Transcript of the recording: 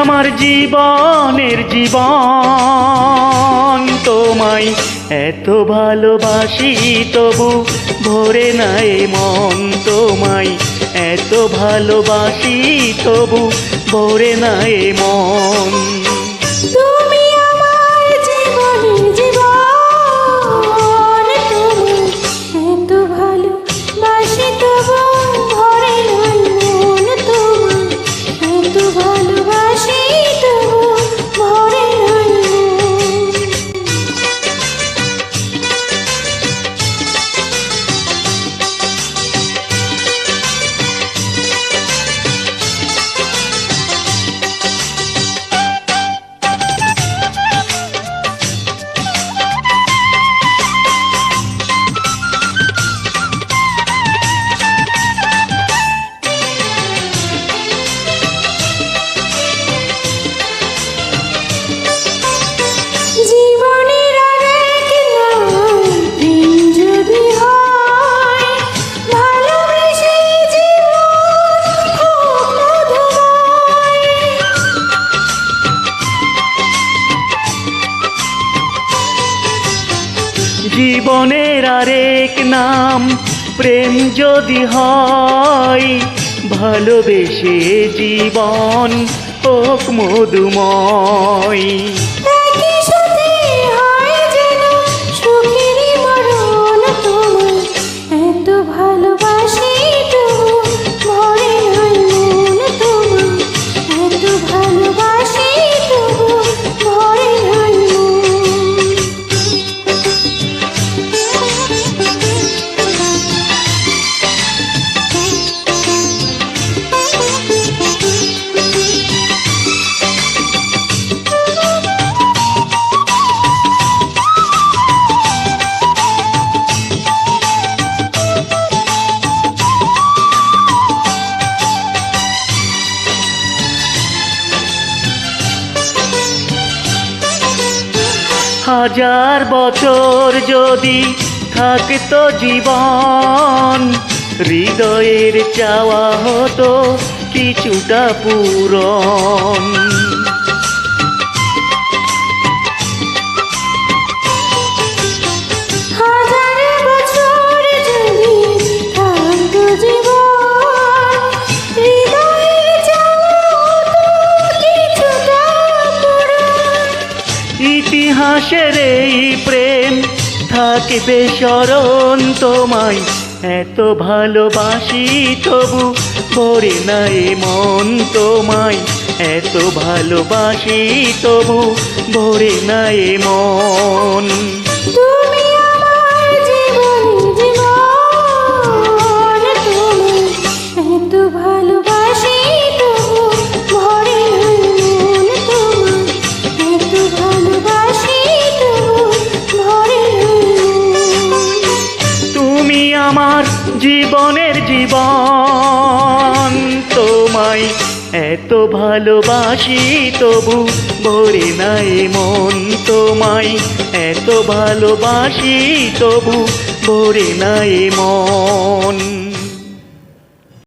আমার জীবনের জীবন তোমায় এত ভালোবাসি, তবু ভরে নাই মন তোমায়। এত ভালোবাসি, তবু ভরে নাই মন। জীবনের আরেক নাম। প্রেম যদি হয় ভালোবেসে জীবন হোক মধুময়। হাজার বছর যদি থাকতো জীবন হৃদয়ের চাওয়া হতো কিছুটা পূরণ। ইতিহাসের এই প্রেম থাকবে স্মরণ তোমায়। এত ভালোবাসি তবু ভরে নাই মন তোমায়। এত ভালোবাসি তবু ভরে নাই মন। এত ভালোবাসি তবু ভরে নাই মন তোমায়। এত ভালোবাসি তবু ভরে নাই মন।